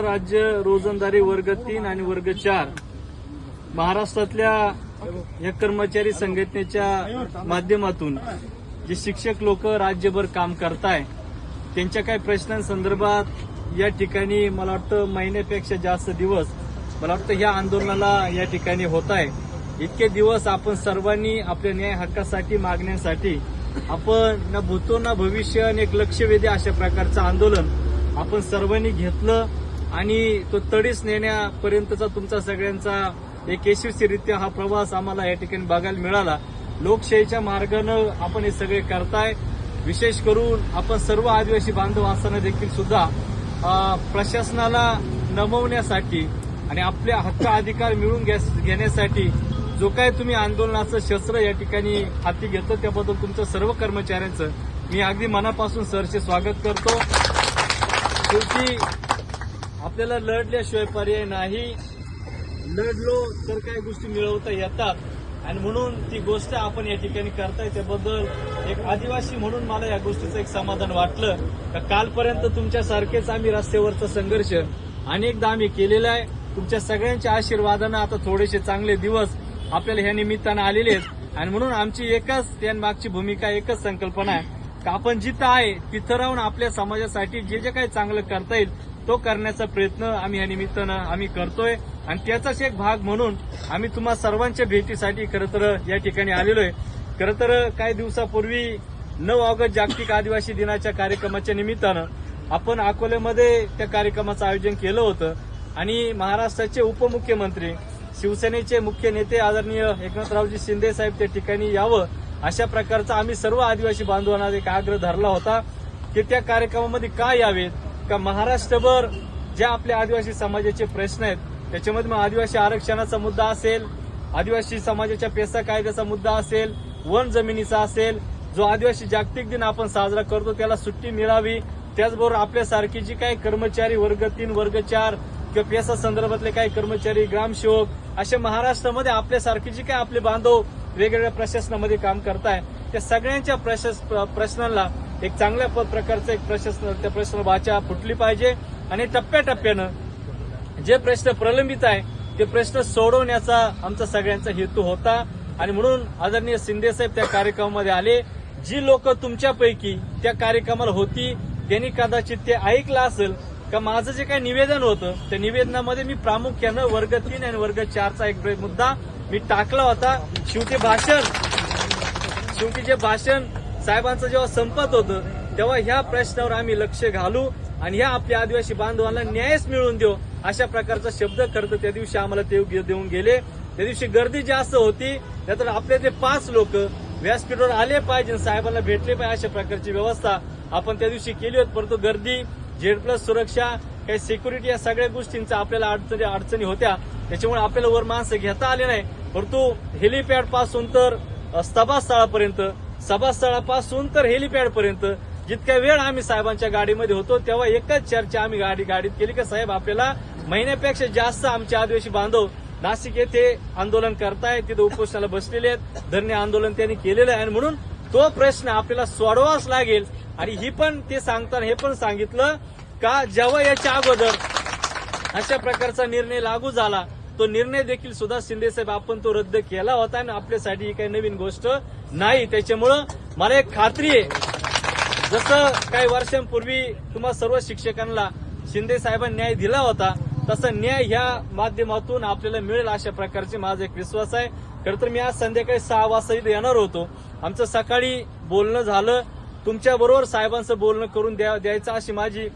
महाराष्ट्र राज्य रोजंदारी वर्ग तीन आणि वर्ग चार. महाराष्ट्रातल्या या कर्मचारी संघटनेच्या माध्यमातून जे शिक्षक लोक राज्यभर काम करताय त्यांच्या काही प्रश्नांसंदर्भात या ठिकाणी मला वाटतं महिन्यापेक्षा जास्त दिवस मला वाटतं ह्या आंदोलनाला या ठिकाणी होत आहे इतके दिवस आपण सर्वांनी आपल्या न्याय हक्कासाठी मागण्यासाठी आपण ना भूतो ना भविष्य आणि एक लक्षवेधी अशा प्रकारचं आंदोलन आपण सर्वांनी घेतलं. आणि तो तडीस नेण्यापर्यंतचा तुमचा सगळ्यांचा एक यशस्वीरित्या हा प्रवास आम्हाला या ठिकाणी बघायला मिळाला. लोकशाहीच्या मार्गानं आपण हे सगळे करताय. विशेष करून आपण सर्व आदिवासी बांधव असताना देखील सुद्धा प्रशासनाला नमवण्यासाठी आणि आपले हक्क अधिकार मिळून घेण्यासाठी जो काय तुम्ही आंदोलनाचं शस्त्र या ठिकाणी हाती घेतो त्याबद्दल तुमचं सर्व कर्मचाऱ्यांचं मी अगदी मनापासून सरचे स्वागत करतो. शेवटी आपल्याला लढल्याशिवाय पर्याय नाही. लढलो तर काही गोष्टी मिळवता येतात. आणि म्हणून ती गोष्ट आपण या ठिकाणी करताय त्याबद्दल एक आदिवासी म्हणून मला या गोष्टीचं एक समाधान वाटलं. का कालपर्यंत तुमच्यासारखेच आम्ही रस्त्यावरचा संघर्ष अनेकदा आम्ही केलेला आहे. तुमच्या सगळ्यांच्या आशीर्वादानं आता थोडेसे चांगले दिवस आपल्याला ह्या निमित्तानं आलेले आहेत. आणि म्हणून आमची एकच त्यामागची भूमिका एकच संकल्पना आहे. का आपण जिथं आहे तिथं राहून आपल्या समाजासाठी जे जे काही चांगलं करता येईल तो करण्याचा प्रयत्न आम्ही या निमित्तानं आम्ही करतोय. आणि त्याचाच एक भाग म्हणून आम्ही तुम्हा सर्वांच्या भेटीसाठी खरं तर या ठिकाणी आलेलो आहे. खरं तर काही दिवसापूर्वी नऊ ऑगस्ट जागतिक आदिवासी दिनाच्या कार्यक्रमाच्या निमित्तानं आपण अकोल्यामध्ये त्या कार्यक्रमाचं आयोजन केलं होतं. आणि महाराष्ट्राचे उपमुख्यमंत्री शिवसेनेचे मुख्य नेते आदरणीय एकनाथरावजी शिंदे साहेब त्या ठिकाणी यावं अशा प्रकारचा आम्ही सर्व आदिवासी बांधवांना एक आग्रह धरला होता की त्या कार्यक्रमामध्ये का यावेत? का महाराष्ट्रभर ज्या आपल्या आदिवासी समाजाचे प्रश्न आहेत त्याच्यामध्ये मग आदिवासी आरक्षणाचा मुद्दा असेल आदिवासी समाजाच्या पेसा कायद्याचा मुद्दा असेल वन जमिनीचा असेल जो आदिवासी जागतिक दिन आपण साजरा करतो त्याला सुट्टी मिळावी. त्याचबरोबर आपल्यासारखी जी काही कर्मचारी वर्ग तीन वर्ग चार किंवा पेसा संदर्भातले काही कर्मचारी ग्रामसेवक असे महाराष्ट्रामध्ये आपल्यासारखी जी काही आपले बांधव वेगवेगळ्या प्रशासनामध्ये काम करताय त्या सगळ्यांच्या प्रशास प्रश्नांना एक चांगल्या प- प्रकारचं एक प्रश्न त्या प्रश्न वाचा फुटली पाहिजे. आणि टप्प्याटप्प्यानं जे प्रश्न प्रलंबित आहे ते प्रश्न सोडवण्याचा आमचा सगळ्यांचा हेतू होता. आणि म्हणून आदरणीय शिंदे साहेब त्या कार्यक्रमामध्ये आले. जी लोक तुमच्यापैकी त्या कार्यक्रमाला होती त्यांनी कदाचित ते ऐकलं असेल. का माझं जे काही निवेदन होतं त्या निवेदनामध्ये मी प्रामुख्यानं वर्ग तीन आणि वर्ग चारचा एक मुद्दा मी टाकला होता. शेवटी भाषण. शेवटी जे भाषण साहेबांचं जेव्हा संपत होतं तेव्हा ह्या प्रश्नावर आम्ही लक्ष घालू आणि ह्या आपल्या आदिवासी बांधवांना न्यायच मिळवून देऊ अशा प्रकारचा शब्द खरं त्या दिवशी आम्हाला ते देऊन गेले. त्या दिवशी गर्दी जास्त होती त्यातर आपले ते पाच लोक व्यासपीठावर आले पाहिजे साहेबांना भेटले पाहिजे अशा प्रकारची व्यवस्था आपण त्या दिवशी केली होती. परंतु गर्दी झेड प्लस सुरक्षा काही सिक्युरिटी या सगळ्या गोष्टींचा आपल्याला अडचणी अडचणी होत्या. त्याच्यामुळे आपल्याला वर माणसं घेता आले नाही. परंतु हेलिपॅडपासून तर स्तभास्थळापर्यंत सभास्थळापासून तर हेलिपॅड पर्यंत. जितक्या वेळ आम्ही साहेबांच्या गाडीमध्ये होतो तेव्हा एकच चर्चा आम्ही गाडी गाडीत केली की साहेब आपल्याला महिन्यापेक्षा जास्त आमचे आदिवासी बांधव नाशिक येथे आंदोलन करतायत तिथे उपोषणाला बसलेले आहेत. धरणे आंदोलन त्यांनी केलेलं आहे. आणि म्हणून तो प्रश्न आपल्याला सोडवाच लागेल. आणि ही पण ते सांगताना हे पण सांगितलं का जेव्हा याच्या अगोदर अशा प्रकारचा निर्णय लागू झाला तो निर्णय देखील सुद्धा शिंदे साहेब आपण तो रद्द केला होता. आणि आपल्यासाठी ही काही नवीन गोष्ट नाही. त्याच्यामुळं मला एक खात्री आहे. जसं काही वर्षांपूर्वी तुम्हा सर्व शिक्षकांना शिंदे साहेबांनी न्याय दिला होता तसा न्याय ह्या माध्यमातून आपल्याला मिळेल अशा प्रकारचे माझा एक विश्वास आहे. खरं तर मी आज संध्याकाळी सहा वाजता इथे येणार होतो. आमचं सकाळी बोलणं झालं. तुमच्या बरोबर साहेबांचं बोलणं करून द्या द्यायचं अशी माझी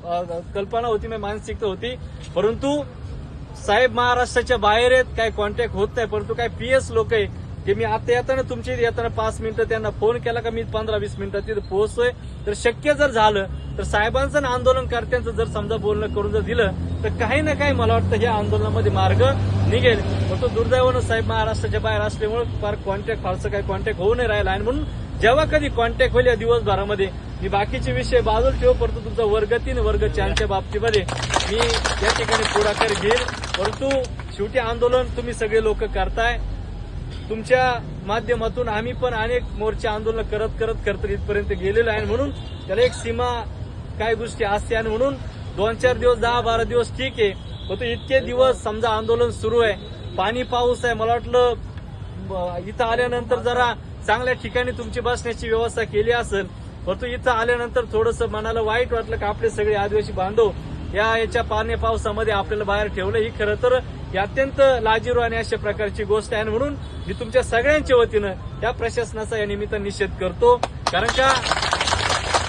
कल्पना होती मी मानसिकता होती. परंतु साहेब महाराष्ट्राच्या बाहेर आहेत काही कॉन्टॅक्ट होत नाही परंतु काही पीएस लोक आहे की मी आता येताना तुमच्या इथे येताना पाच मिनिटं त्यांना फोन केला का? मी पंधरा वीस मिनिटं तिथे पोहोचतोय. तर शक्य जर झालं तर साहेबांचं आणि आंदोलनकर्त्यांचं जर समजा बोलणं करून जर दिलं तर काही ना काही मला वाटतं या आंदोलनामध्ये मार्ग निघेल. पण तो दुर्दैवानं साहेब महाराष्ट्राच्या बाहेर असल्यामुळे फार कॉन्टॅक्ट फारसं काही कॉन्टॅक्ट होऊ नाही राहिला. आणि म्हणून जेव्हा कधी कॉन्टॅक्ट होईल या दिवसभरामध्ये मी बाकीचे विषय बाजूला ठेवू परंतु तुमचा वर्ग तीन वर्ग चारच्या बाबतीमध्ये मी या ठिकाणी पुढाकार घेईल. परंतु शेवटी आंदोलन तुम्ही सगळे लोक करताय. तुमच्या माध्यमातून आम्ही पण अनेक मोर्चे आंदोलन करत करत करत इथपर्यंत गेलेलो आहे. म्हणून त्याला एक सीमा काय गोष्टी असते आणि म्हणून दोन चार दिवस दहा बारा दिवस ठीक आहे. परंतु इतके दिवस समजा आंदोलन सुरू आहे. पाणी पाऊस आहे. मला वाटलं इथं आल्यानंतर जरा चांगल्या ठिकाणी तुमची बसण्याची व्यवस्था केली असेल. परंतु इथं आल्यानंतर थोडंसं मनाला वाईट वाटलं का आपले सगळे आदिवासी बांधव या याच्या पाणी पावसामध्ये आपल्याला बाहेर ठेवलं. ही खरं तर ही अत्यंत लाजीरू आणि अशा प्रकारची गोष्ट आहे. आणि म्हणून मी तुमच्या सगळ्यांच्या वतीनं या प्रशासनाचा या निमित्त निषेध करतो. कारण का?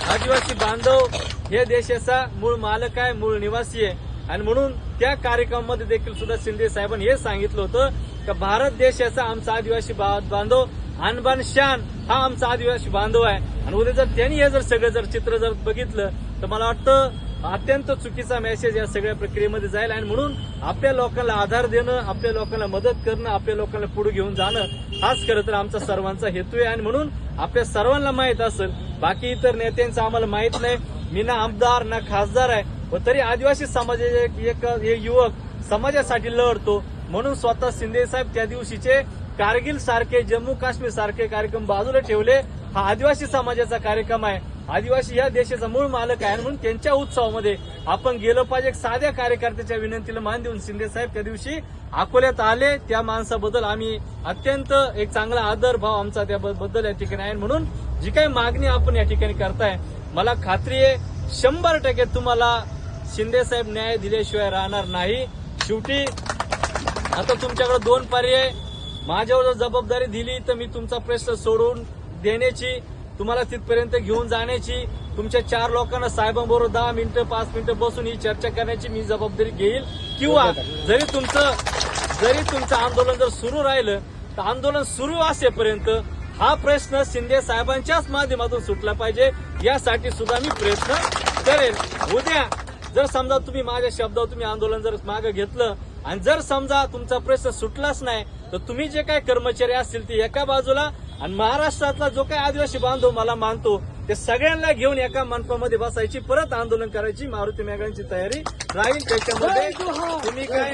आदिवासी बांधव हे देशाचा मूळ मालक आहे मूळ निवासी आहे. आणि म्हणून त्या कार्यक्रमामध्ये देखील सुद्धा शिंदे साहेबांनी हे सांगितलं होतं का भारत देशाचा आमचा आदिवासी बा- बांधव अनबान शान हा आमचा आदिवासी बांधव आहे. आणि उद्या जर त्यांनी हे जर सगळं जर चित्र जर बघितलं तर मला वाटतं अत्यंत चुकीचा मेसेज या सगळ्या प्रक्रियेमध्ये जाईल आणि म्हणून आपल्या लोकांना आधार देणं आपल्या लोकांना मदत करणं आपल्या लोकांना पुढे घेऊन जाणं हाच खरं तर आमचा सर्वांचा हेतू आहे. आणि म्हणून आपल्या सर्वांना माहीत असेल बाकी इतर नेत्यांचं आम्हाला माहीत नाही. मी ना आमदार ना खासदार आहे. व तरी आदिवासी समाजाचे एक- एक युवक समाजासाठी लढतो. म्हणून स्वतः शिंदे साहेब त्या दिवशीचे कारगिल सारखे जम्मू काश्मीर सारखे कार्यक्रम बाजूला ठेवले. हा आदिवासी समाजाचा कार्यक्रम आहे. आदिवासी या देशाचा मूळ मालक आहे म्हणून त्यांच्या उत्सवामध्ये आपण गेलो पाहिजे. एक साध्या कार्यकर्त्याच्या विनंतीला मान देऊन शिंदे साहेब त्या दिवशी अकोल्यात आले. त्या माणसाबद्दल आम्ही अत्यंत एक चांगला आदर भाव आमचा त्याबद्दल या ठिकाणी आहे म्हणून जी काही मागणी आपण या ठिकाणी करताय मला खात्री आहे शंभर टक्के तुम्हाला शिंदे साहेब न्याय दिल्याशिवाय राहणार नाही. शेवटी आता तुमच्याकडे दोन पर्याय. माझ्यावर जबाबदारी दिली तर मी तुमचा प्रश्न सोडून देण्याची तुम्हाला तिथपर्यंत घेऊन जाण्याची तुमच्या चार लोकांना साहेबांबरोबर दहा मिनिटं पाच मिनिटं बसून ही चर्चा करण्याची मी जबाबदारी घेईल. किंवा जरी तुमचं जरी तुमचं आंदोलन जर सुरू राहिलं तर आंदोलन सुरू असेपर्यंत हा प्रश्न शिंदे साहेबांच्याच माध्यमातून सुटला पाहिजे. यासाठी सुद्धा मी प्रयत्न करेन. उद्या जर समजा तुम्ही माझ्या शब्दावर तुम्ही आंदोलन जर मागे घेतलं आणि जर समजा तुमचा प्रश्न सुटलाच नाही तर तुम्ही जे काही कर्मचारी असतील ते एका बाजूला आणि महाराष्ट्रातला जो काही आदिवासी बांधव मला मानतो ते सगळ्यांना घेऊन एका मंडपामध्ये बसायची परत आंदोलन करायची. मारुती मेघांची तयारी राहील त्याच्यामध्ये. तुम्ही काय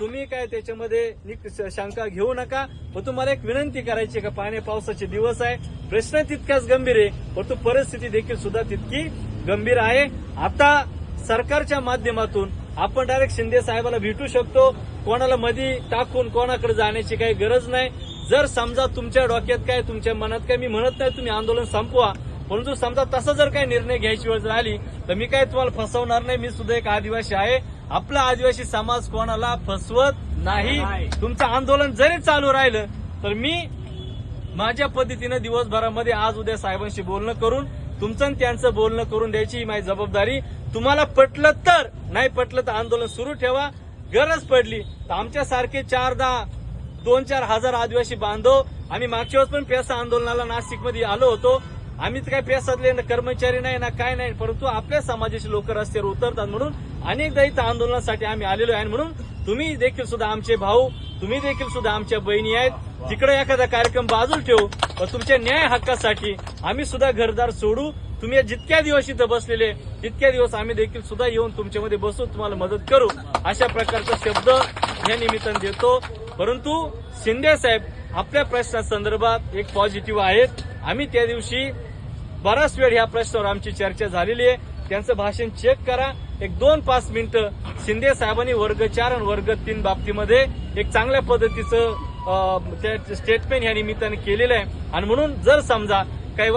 तुम्ही काय त्याच्यामध्ये निक- शंका घेऊ नका. पण तुम्हाला एक विनंती करायची आहे का? पाण्या पावसाचे दिवस आहे. प्रश्न तितकाच गंभीर आहे परंतु परिस्थिती देखील सुद्धा तितकी गंभीर आहे. आता सरकारच्या माध्यमातून आपण डायरेक्ट शिंदे साहेबाला भेटू शकतो. कोणाला मधी टाकून कोणाकडे जाण्याची काही गरज नाही. जर समजा तुमच्या डोक्यात काय तुमच्या मनात काय मी म्हणत नाही तुम्ही आंदोलन संपवा परंतु समजा तसा जर काही निर्णय घ्यायची वेळ जर आली तर मी काय तुम्हाला फसवणार नाही मी सुद्धा एक आदिवासी आहे. आपला आदिवासी समाज कोणाला फसवत नाही. तुमचं आंदोलन जरी चालू राहिलं तर मी माझ्या पद्धतीनं दिवसभरामध्ये आज उद्या साहेबांशी बोलणं करून तुमचं आणि त्यांचं बोलणं करून द्यायची ही माझी जबाबदारी. तुम्हाला पटलं तर नाही पटलं तर आंदोलन सुरू ठेवा. गरज पडली तर आमच्यासारखे चार दहा दोन चार हजार आदिवासी बांधव आम्ही मागच्या वेळेस पण पेसा आंदोलनाला नाशिकमध्ये आलो होतो. आम्ही तर काय पेसातले ना कर्मचारी नाही ना काय नाही परंतु आपल्या समाजाचे लोक रस्त्यावर उतरतात म्हणून अनेकदा इथं आंदोलनासाठी आम्ही आलेलो आहे. म्हणून तुम्ही देखील सुद्धा आमचे भाऊ तुम्ही देखील सुद्धा आमच्या बहिणी आहेत. तिकडे एखादा कार्यक्रम बाजूला ठेवू पण तुमच्या न्याय हक्कासाठी आम्ही सुद्धा घरदार सोडू. तुम्ही जितक्या दिवस इथं बसलेले तितक्या दिवस आम्ही देखील सुद्धा येऊन तुमच्यामध्ये बसून तुम्हाला मदत करू. अशा प्रकारचा शब्द या निमित्तानं देतो. परंतु शिंदे साहेब आपल्या प्रश्नासंदर्भात एक पॉझिटिव्ह आहेत. आम्ही त्या दिवशी बराच वेळ ह्या प्रश्नावर आमची चर्चा झालेली आहे. त्यांचं भाषण चेक करा. एक दोन पाच मिनिटं शिंदे साहेबांनी वर्ग चार आणि वर्ग तीन बाबतीमध्ये एक चांगल्या पद्धतीचं स्टेटमेंट या निमित्ताने केलेलं आहे. आणि म्हणून जर समजा काही